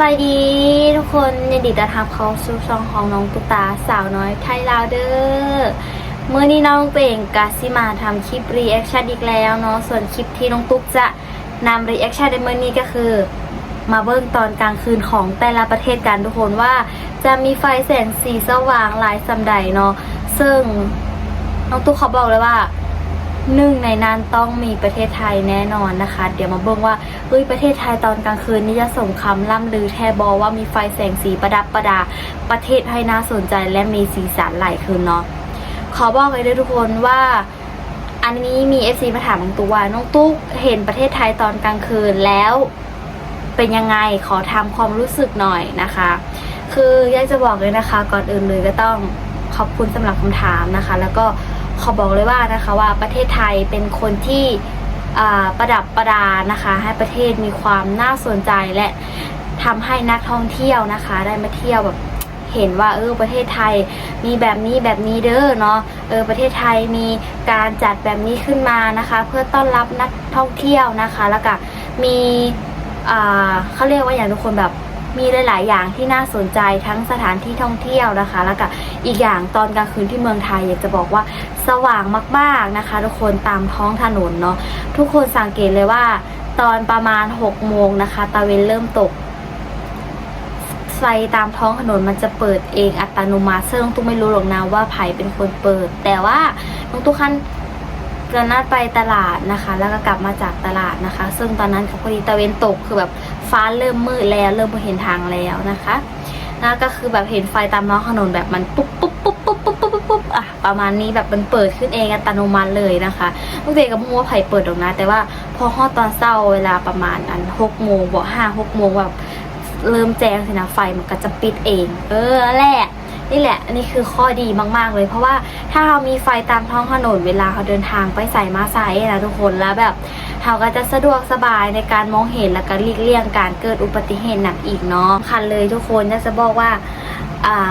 บายดีทุกคนยินดีต้อนรับเข้าสู่ช่องของน้องตุ๊กตาสาวน้อยไทยลาวเดอร์เมื่อนี้น้องเป่งกาซิมาทำคลิปรีแอคชั่นอีกแล้วเนาะส่วนคลิปที่น้องตุ๊กจะนำรีแอคชั่นในเมื่อนี้ก็คือ มาเบิ้งตอนกลางคืนของแต่ละประเทศกันทุกคนว่า จะมีไฟแสงสีสว่างหลายสำใดเนาะซึ่งน้องตุ๊กเขาบอกเลยว่า หนึ่งในนั้นต้องมีประเทศไทยแน่นอนนะคะ เดี๋ยวมาเบิ่งว่าเฮ้ยประเทศไทยตอนกลางคืนนี่จะสมคำล่ำลือแทบอว่ามีไฟแสงสีประดับประดา ประเทศให้น่าสนใจและมีสีสันหลายคืนเนาะขอบอกเลยด้วยทุกคนว่าอันนี้มี FC มาถามน้องตุ๊กว่าน้องตุ๊กเห็นประเทศไทยตอนกลางคืนแล้วเป็นยังไงขอทำความรู้สึกหน่อยนะคะ คืออยากจะบอกเลยนะคะ ก่อนอื่นเลยก็ต้องขอบคุณสำหรับคำถามนะคะ แล้วก็ ขอบอกเลยว่านะคะว่าประเทศไทยเป็นคนที่ประดับประดานะคะ ให้ประเทศมีความน่าสนใจและทำให้นักท่องเที่ยวนะคะ ได้มาเที่ยวแบบเห็นว่าเออประเทศไทยมีแบบนี้แบบนี้เด้อเนาะเออประเทศไทยมีการจัดแบบนี้ขึ้นมานะคะ เพื่อต้อนรับนักท่องเที่ยวนะคะ แล้วก็มีอ่าเขาเรียกว่าอย่างทุกคนแบบมีหลาย ๆ อย่างที่น่าสนใจทั้งสถานที่ท่องเที่ยวนะคะ แล้วก็อีกอย่างตอนกลางคืนที่เมืองไทยอยากจะบอกว่า สว่างมากๆนะคะ ทุกคนตามท้องถนนเนาะทุกคนสังเกตเลยว่า ตอนประมาณ6โมงนะคะตะเวนเริ่มตกไฟตามท้องถนนมันจะเปิดเองอัตโนมัติซึ่งน้องตุ๊กไม่รู้หรอกนะว่าไผ่เป็นคนเปิด แต่ว่าน้องตุ๊กคันก็นัดไปตลาดนะคะ แล้วก็กลับมาจากตลาดนะคะ ซึ่งตอนนั้นเขาพอดีตะเวนตกคือแบบฟ้าเริ่มมืดแล้วเริ่มไม่เห็นทางแล้วนะคะนะก็คือแบบเห็นไฟตามท้องถนนแบบมันปุ๊บปุ๊บปุ๊บปุ๊บ ประมาณนี้แบบมันเปิดขึ้นเองอัตโนมัติเลยนะคะลูกเด็กกับพูดว่าไผ่เปิดหรอกนะ แต่ว่าพอฮอดตอนเช้าเวลาประมาณอันหกโมงบอกห้าหกโมงแบบเริ่มแจ้งสินะไฟมันก็จะปิดเอง เออแหละนี่แหละ อันนี้คือข้อดีมากๆเลย เพราะว่าถ้าเรามีไฟตามท้องถนนเวลาเขาเดินทางไปใส่มาใส่นะทุกคนแล้วแบบเขาก็จะสะดวกสบายในการมองเห็นและก็หลีกเลี่ยงการเกิดอุบัติเหตุหนักอีกเนาะคันเลยทุกคนอยาจะบอกว่า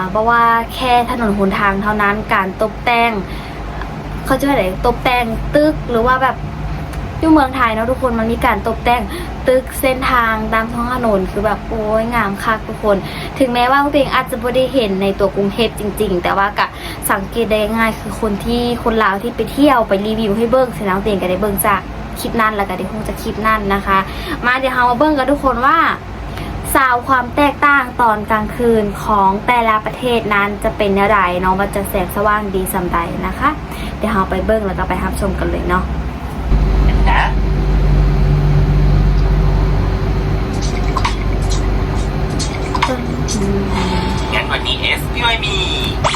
เพราะว่าแค่ถนนหนทางเท่านั้นการตกแต่งเขาจะอะไรตกแต่งตึกหรือว่าแบบอยู่เมืองไทยเนาะทุกคนมันมีการตกแต่งตึกเส้นทางตามท้องถนนคือแบบโอ้ยงามคักทุกคน ถึงแม้ว่าตัวเองอาจจะไม่ได้เห็นในตัวกรุงเทพจริง ๆ แต่ว่ากะสังเกตได้ง่ายคือคนที่คนลาวที่ไปเที่ยวไปรีวิวให้เบิ้งเสร็จแล้วตัวเองก็ได้เบิ้งจากคลิปนั้นแล้วก็เดี๋ยวคงจะคลิปนั้นนะคะ มาเดี๋ยวเรามาเบิ้งกันทุกคนว่า สาวความแตกต่างตอนกลางคืนของแต่ละประเทศนั้นจะเป็นอะไรเนาะมันจะแสงสว่างดีสำใดนะคะ เดี๋ยวเราไปเบิ้งแล้วก็ไปรับชมกันเลยเนาะนะงั้นวันนี้ S พี่อ้อยมี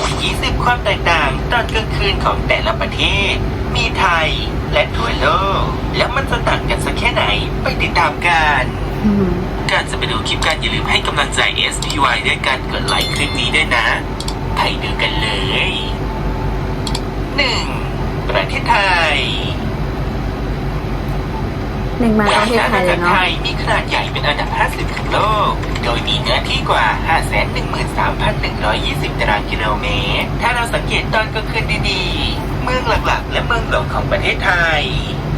20 ความแตกต่างตอนกลางคืนของแต่ละประเทศ มีไทยและทั่วโลก แล้วมันจะต่างกันสักแค่ไหนไปติดตามกัน ก่อนจะไปดูคลิปกันอย่าลืมให้กำลังใจ SPY ด้วยการกดไลค์คลิปนี้ด้วยนะไปดูกันเลย 1. ประเทศไทยหนึ่งมาประเทศไทยเลยเนาะไทยมีขนาดใหญ่เป็นอันดับ 50 ของโลก โดยมีเนื้อที่กว่า 513,120 ตารางกิโลเมตร ถ้าเราสังเกตตอนกลางคืนดีๆ เมืองหลักๆ และเมืองหลวงของประเทศไทย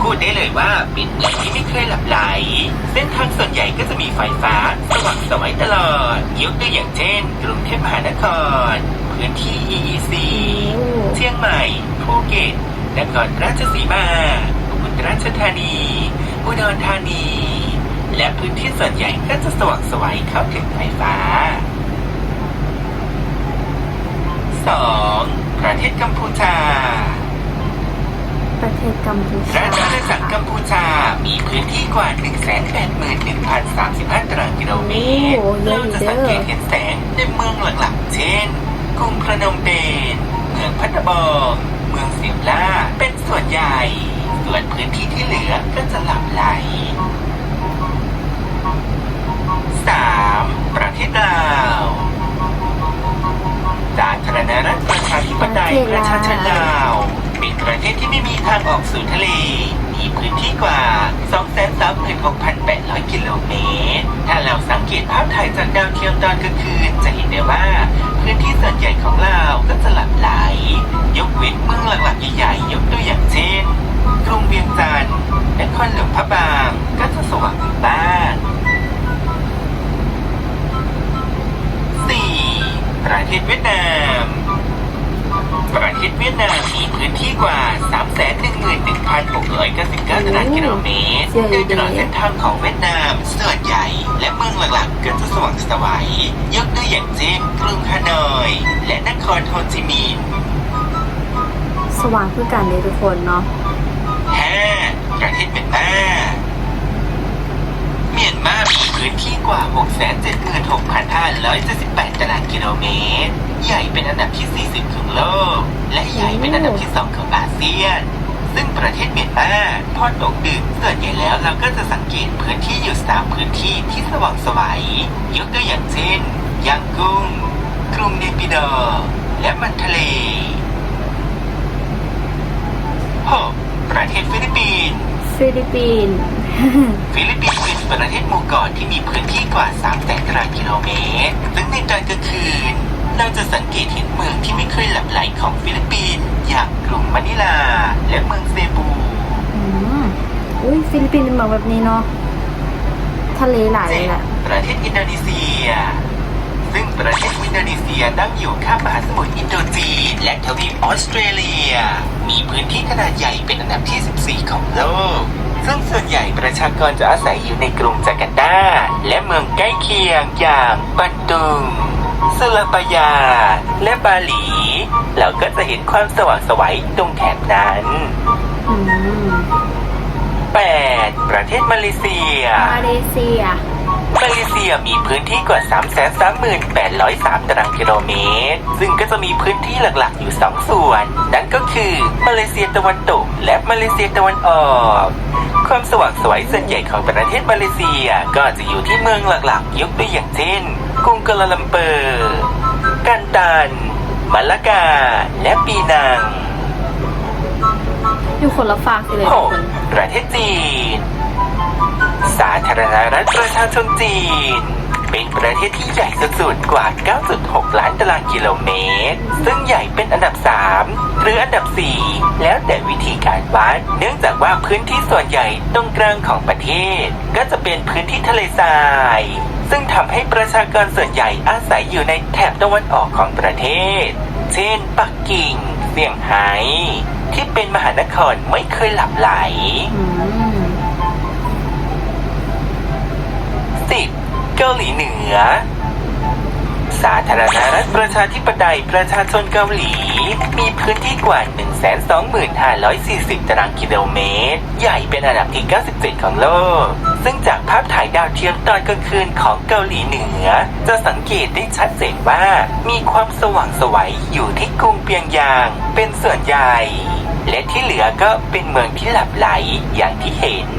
พูดได้เลยว่าเป็นเมืองที่ไม่เคยหลับไหล เส้นทางส่วนใหญ่ก็จะมีไฟฟ้าสว่างสวัยตลอดยกตัวอย่างเช่น กรุงเทพมหานคร พื้นที่ EEC โอ้เชียงใหม่ภูเก็ตนครราชสีมาอุบลราชธานี อุดรธานี และพื้นที่ส่วนใหญ่ก็จะสว่างไสวัยเข้าถึงไฟฟ้า 2. ประเทศกัมพูชา ประเทศกัมพูชาราชอาณาจักรกัมพูชา มีพื้นที่กว่า 181,035ตารางกิโลเมตรโอ้เยเราอะอยู่จะเด้สังเกอตเห็นแสงในเมืองหลักๆ เช่น กรุงพนมเปญ เมืองพัทบองเมืองเสียมล่า เป็นส่วนใหญ่ ส่วนพื้นที่ที่เหลือก็จะหลับไหล 3. ประเทศลาวสาธารณรัฐประชาธิปไตยประชาชนลาวเป็นประเทศที่ไม่มีทางออกสู่ทะเล มีพื้นที่กว่า 236,800 กิโลเมตร ถ้าเราสังเกตภาพถ่ายจากดาวเทียมตอนกลางคืน จะเห็นได้ว่าพื้นที่ส่วนใหญ่ของลาก็จะหลับไหล ยกเว้นเมืองหลักๆใหญ่ๆ ยกตัวอย่างเช่น กรุงเวียงจันทร์นครหลวงพระบาง ก็จะสว่างบ้าง ประเทศเวียดนาม ประเทศเวียดนามมีพื้นที่กว่า 311,699ตารางกิโลเมตรโดยตลอดเส้นทางของเวียดนามส่วนใหญ่ และเมืองหลักๆก็จะสว่างไสวัยยกตัวอย่างเช่นกรุงฮานอย และนครโฮจิมินห์สว่างคือกันเลยทุกคนเนาะ 5 ประเทศเมียนมาเมียนมามี พื้นที่กว่า 676,578 ตารางกิโลเมตร ใหญ่เป็นอันดับที่ 40 ของโลก และใหญ่เป็นอันดับที่ 2 ของอาเซียน ซึ่งประเทศเมียนมาพอตกดึกส่วนใหญ่แล้วเราก็จะสังเกตพื้นที่อยู่สามพื้นที่ที่สว่างสวัย ยกตัวอย่างเช่นยังกุ้ง กรุงเนปิดอร์และมันทะเล 6. ประเทศฟิลิปปินส์ ฟิลิปปินส์ฟิลิปปินส์เป็นประเทศหมู่เกาะที่มีพื้นที่กว่า 3 แสนตารางกิโลเมตร ซึ่งในตอนกลางคืน เราจะสังเกตเห็นเมืองที่ไม่เคยหลับไหลของฟิลิปปินส์อย่างกรุงมะนิลา และเมืองเซบูอืมอุ้ยฟิลิปปินส์เป็นเมืองแบบนี้เนาะ ทะเลหลายเลยแหละประเทศอินโดนีเซีย ซึ่งประเทศอินโดนีเซียตั้งอยู่ข้ามมหาสมุทรอินโดจีนและทวีปออสเตรเลียมีพื้นที่ ขนาดใหญ่เป็นอันดับที่ 14 ของโลก ซึ่งส่วนใหญ่ประชากรจะอาศัยอยู่ในกรุงจาการ์ตา และเมืองใกล้เคียงอย่างปันตุงสุลปยา และบาหลี เราก็จะเห็นความสว่างไสวัยตรงแถบนั้น อืม 8. ประเทศมาเลเซีย มาเลเซีย มาเลเซียมีพื้นที่กว่า 338,300ตารางกิโลเมตร ซึ่งก็จะมีพื้นที่หลักๆ อยู่ 2 ส่วน นั่นก็คือมาเลเซียตะวันตก และมาเลเซียตะวันออกความสว่างไสวยส่วนใหญ่ของประเทศมาเลเซียก็จะอยู่ที่เมืองหลักๆ ยกตัวอย่างเช่นกรุงกัวลาลัมเปอร์ กันตันมาลากา และปีนัง อยู่คนละฝากเลยทุกคนประเทศจีน สาธารณรัฐประชาชนจีน เป็นประเทศที่ใหญ่สุดๆกว่า 9.6 ล้านตารางกิโลเมตร ซึ่งใหญ่เป็นอันดับ 3 หรืออันดับ 4 แล้วแต่วิธีการวัด เนื่องจากว่าพื้นที่ส่วนใหญ่ตรงกลางของประเทศ ก็จะเป็นพื้นที่ทะเลทรายซึ่งทำให้ประชากรส่วนใหญ่อาศัยอยู่ในแถบตะวันออกของประเทศ เช่น ปักกิ่ง เซี่ยงไฮ้ที่เป็นมหานครไม่เคยหลับไหลสิบเกาหลีเหนือ สาธารณรัฐประชาธิปไตยประชาชนเกาหลี มีพื้นที่กว่า 125,440 ตารางกิโลเมตร ใหญ่เป็นอันดับที่ 97 ของโลก ซึ่งจากภาพถ่ายดาวเทียมตอนกลางคืนของเกาหลีเหนือ จะสังเกตได้ชัดเจนว่า มีความสว่างสวัยอยู่ที่กรุงเปียงยาง เป็นส่วนใหญ่ และที่เหลือก็เป็นเมืองที่หลับไหลอย่างที่เห็น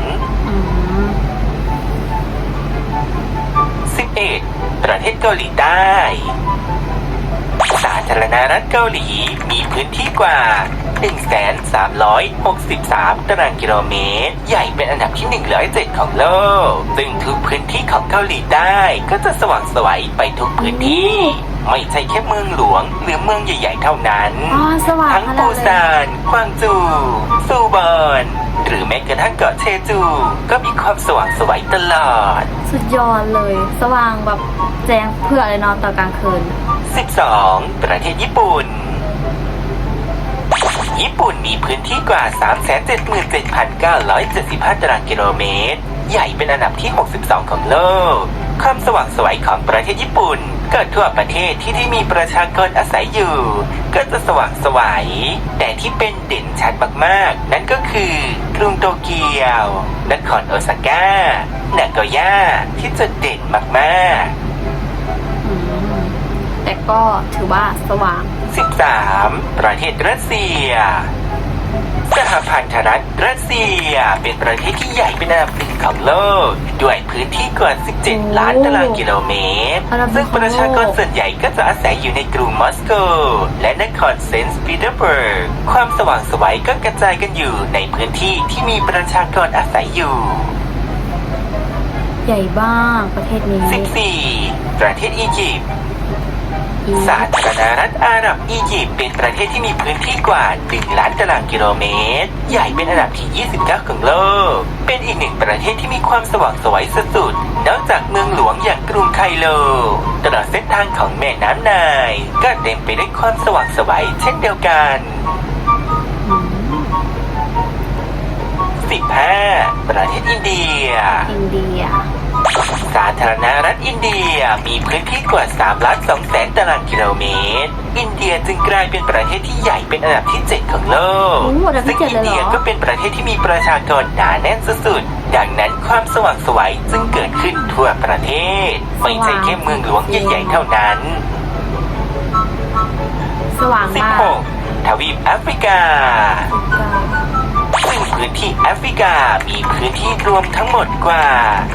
11. ประเทศเกาหลีใต้าธารณรัฐเกาหลี มีพื้นที่กว่า 1,363 ตารางกิโลเมตร ใหญ่เป็นอันดับที่ 107 ของโลก ซึ่งทุกพื้นที่ของเกาหลีใต้ก็จะสว่างไสวัยไปทุกพื้นที่ ไม่ใช่แค่เมืองหลวง หรือเมืองใหญ่ๆเท่านั้น อ๋อสว่างทั้งขนาปูดเลยซานกวางจู ซูบอน หรือแม้กระทั่งเกาะเชจู ก็มีความสว่างไสวัยตลอด สุดยอดเลย สว่างแบบแจ้งเพื่อเลยเนอนตอนกลางคืน 12. ประเทศญี่ปุ่น ญี่ปุ่นมีพื้นที่กว่า 377,975 ตารางกิโลเมตร ใหญ่เป็นอันดับที่ 62 ของโลก ความสว่างไสวยของประเทศญี่ปุ่น เกิดทั่วประเทศที่ที่มีประชากรอาศัยอยู่ ก็จะสว่างไสวัย แต่ที่เป็นเด่นชัดมากๆ นั่นก็คือกรุงโตเกียว นครโอซาก้า นาโกย่าที่จะเด่นมากๆอืมแต่ก็ถือว่าสว่าง 13. ประเทศรัสเซีย สหพันธรัฐรัสเซีย เป็นประเทศที่ใหญ่เป็นอันดับหนึ่งของโลก ด้วยพื้นที่กว่า 17 ล้านตารางกิโลเมตรอันดับหนึ่ซึ่งงของโลกประชากรส่วนใหญ่ก็จะอาศัยอยู่ในกรุงมอสโก และนครเซนต์ปีเตอร์เบิร์ก ความสว่างไสวัยก็กระจายกันอยู่ในพื้นที่ที่มีประชากรอาศัยอยู่ใหญ่บ้างประเทศนี้ 14. ประเทศอียิปต์ สาธารณรัฐอาหรับอียิปต์เป็นประเทศที่มีพื้นที่กว่า 1 ล้านตารางกิโลเมตร ใหญ่เป็นอันดับที่ 29 ของโลก เป็นอีกหนึ่งประเทศที่มีความสว่างสวยสุดๆนอกจากเมืองหลวงอย่างกรุงไคโล ตลอดเส้นทางของแม่น้ำไนายก็เต็มไปด้วยความสว่างสวยเช่นเดียวกัน 15 ประเทศอินเดีย อินเดีย สาธารณรัฐอินเดีย มีพื้นที่กว่า3ล้าน2แสนตารางกิโลเมตร อินเดียจึงกลายเป็นประเทศที่ใหญ่เป็นอันดับที่ 7 ของโลกโอ้อันดับที่ซึ่งเจ็ดอินเลยเหรอ เดียก็เป็นประเทศที่มีประชากรหนาแน่นสุดๆดังนั้นความสว่างไสวยจึงเกิดขึ้นทั่วประเทศ ไม่ใช่แค่เมืองหลวงใหญ่ๆเท่านั้น สว่างมาก16 ทวีปแอฟริกาซึ่ง พื้นที่แอฟริกา มีพื้นที่รวมทั้งหมดกว่า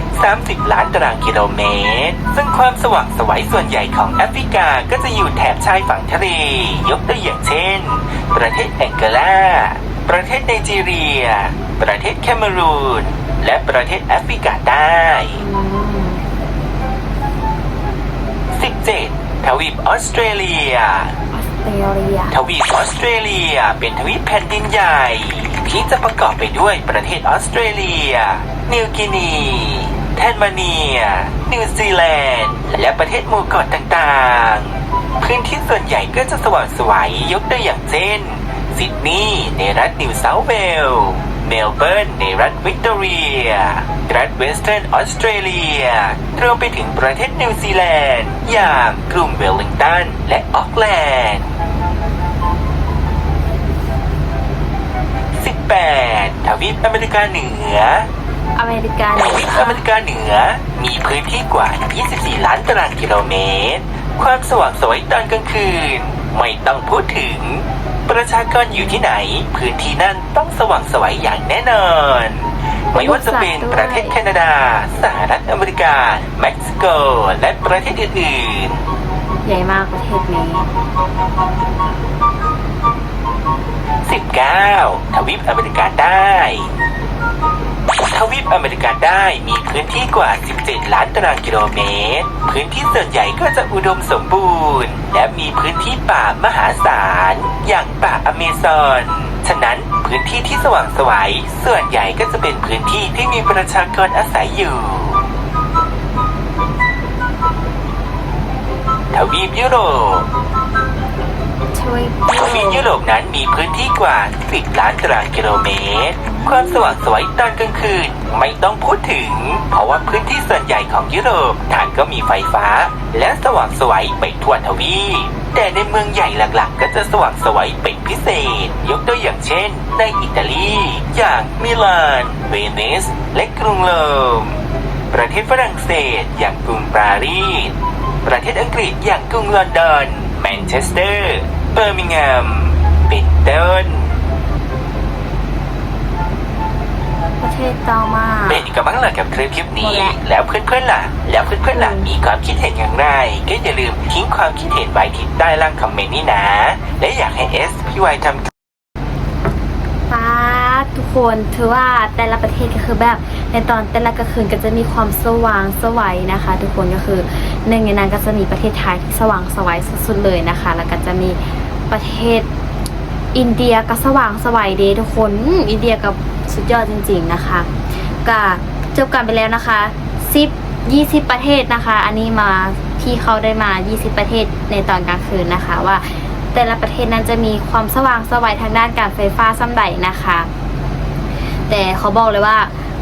30 ล้านตารางกิโลเมตร ซึ่งความสว่างไสวยส่วนใหญ่ของแอฟริกาก็จะอยู่แถบชายฝั่งทะเล ยกตัวอย่างเช่น ประเทศแองโกลา ประเทศไนจีเรีย ประเทศแคเมรูน และประเทศแอฟริกาใต้อืม17 ทวีปออสเตรเลียออสเตรเลียทวีปออสเตรเลีย เป็นทวีปแผ่นดินใหญ่ ที่จะประกอบไปด้วยประเทศออสเตรเลีย นิวกินี แทนมาเนีย นิวซีแลนด์ และประเทศหมู่เกาะต่างๆ พื้นที่ส่วนใหญ่ก็จะสว่างสวย ยกตัวอย่างเช่น ซิดนีย์ในรัฐนิวเซาท์เวลส์เมลเบิร์นในรัฐวิกตอเรีย รัฐเวสเทิร์นออสเตรเลีย รวมไปถึงประเทศนิวซีแลนด์ อย่างกรุงเวลลิงตัน และออกแลนด์ 18ทวีปอเมริกาเหนือ อเมริกาทเหนืวีปออเมริกาเหนือ มีพื้นที่กว่า 24 ล้านตารางกิโลเมตร ความสว่างไสวยตอนกลางคืน ไม่ต้องพูดถึง ประชากรอยู่ที่ไหน พื้นที่นั่นต้องสว่างไสวยอย่างแน่นอน ไม่ว่าจะเป็นประเทศแคนาดา สหรัฐอเมริกา เม็กซิโก และประเทศอื่นๆ ใหญ่มากประเทศนี้ 19 ทวีปอเมริกาใต้ทวีปอเมริกาใต้มีพื้นที่กว่า 17 ล้านตารางกิโลเมตร พื้นที่ส่วนใหญ่ก็จะอุดมสมบูรณ์ และมีพื้นที่ป่ามหาศาล อย่างป่าอเมซอน ฉะนั้นพื้นที่ที่สว่างสวยส่วนใหญ่ก็จะเป็นพื้นที่ที่มีประชากรอาศัยอยู่ ทวีปยุโรป ช่วยทวีปยุโรปนั้นมีพื้นที่กว่า 10 ล้านตารางกิโลเมตร ความสว่างไสวยตอนกลางคืนไม่ต้องพูดถึง เพราะว่าพื้นที่ส่วนใหญ่ของยุโรปทางก็มีไฟฟ้า และสว่างไสวยไปทั่วทวีปแต่ในเมืองใหญ่หลักๆ ก็จะสว่างไสวยเป็นพิเศษ ยกตัวอย่างเช่น ในอิตาลี อย่างมิลาน เวนิส และกรุงโรม ประเทศฝรั่งเศส อย่างกรุงปารีส ประเทศอังกฤษอย่างกรุงลอนดอน แมนเชสเตอร์เบ อร์มิงแฮมเป็นต้นประเทศต่อมาเป็นกำลังหลักกับคลิปคลิปนี้หมดแล้วแล้วเพื่อนๆล่ะ แล้วเพื่อนๆล่ะอืมมีความคิดเห็นอย่างไร ก็อย่าลืมทิ้งความคิดเห็นไว้ที่ใต้ล่างคอมเมนต์นี่นะ และอยากให้เอสพี่วายทำป้าดทุกคนถือว่าแต่ละประเทศก็คือแบบในตอนแต่ละกลางคืนก็จะมีความสว่างสวัยนะคะ ทุกคนก็คือหนึ่งในนั้นก็จะมีประเทศไทยที่สว่างสวัยสุดๆเลยนะคะ แล้วก็จะมี ประเทศอินเดียก็สว่างสวัยเดทุกคนอินเดียกับสุดยอดจริง ๆนะคะก็จบกันไปแล้วนะคะ10 20 ประเทศนะคะ อันนี้มาที่เขาได้มา 20 ประเทศในตอนกลางคืนนะคะ ว่าแต่ละประเทศนั้นจะมีความสว่างสวัยทางด้านการไฟฟ้าซ้ำใดนะคะ แต่เขาบอกเลยว่า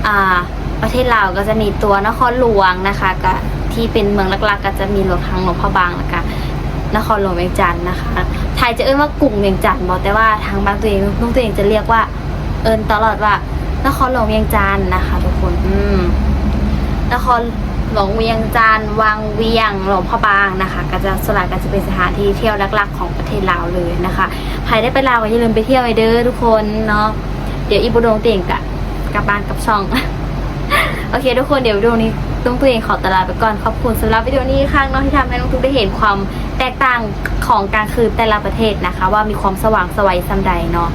อ่าประเทศลาวก็จะมีตัวนครหลวงนะคะก็ที่เป็นเมืองหลักๆ ก็จะมีหลวงทางหลวงพระบางแล้วก็นครหลวงเวียงจันทร์นะคะ ไทยจะเอิ้นว่ากรุงเวียงจันทร์บอกแต่ว่าทางบ้านตัวเองลุงตัวเองจะเรียกว่า เอิ้นตลอดว่านครหลวงเวียงจันทร์นะคะ ทุกคนอืมนครหลวงเวียงจันทร์วังเวียงหลวงพระบางนะคะ ก็จะสลายก็จะเป็นสถานที่เที่ยวหลักๆ ของประเทศลาวเลยนะคะใครได้ไปลาวก็อย่าลืมไปเที่ยวไอเด้อทุกคนเนาะเดี๋ยวอีบุโดงเต่งกะกลับบ้านกับช่อง โอเค ทุกคนเดี๋ยววิดีโอ นี้ต้องตัวเองขอตลาไปก่อนขอบคุณสำหรับวิดีโอนี้ค่ะน้องที่ทำให้น้องทุกได้เห็นความแตกต่างของกลางคืนแต่ละประเทศนะคะ ว่ามีความสว่างสวัยสัมใดเนาะ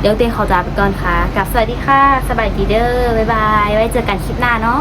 เดี๋ยวตัวเองขอลาไปก่อนค่ะกับสวัสดีค่ะ สบายดีเด้อบ๊ายบายไว้เจอกันคลิปหน้าเนาะ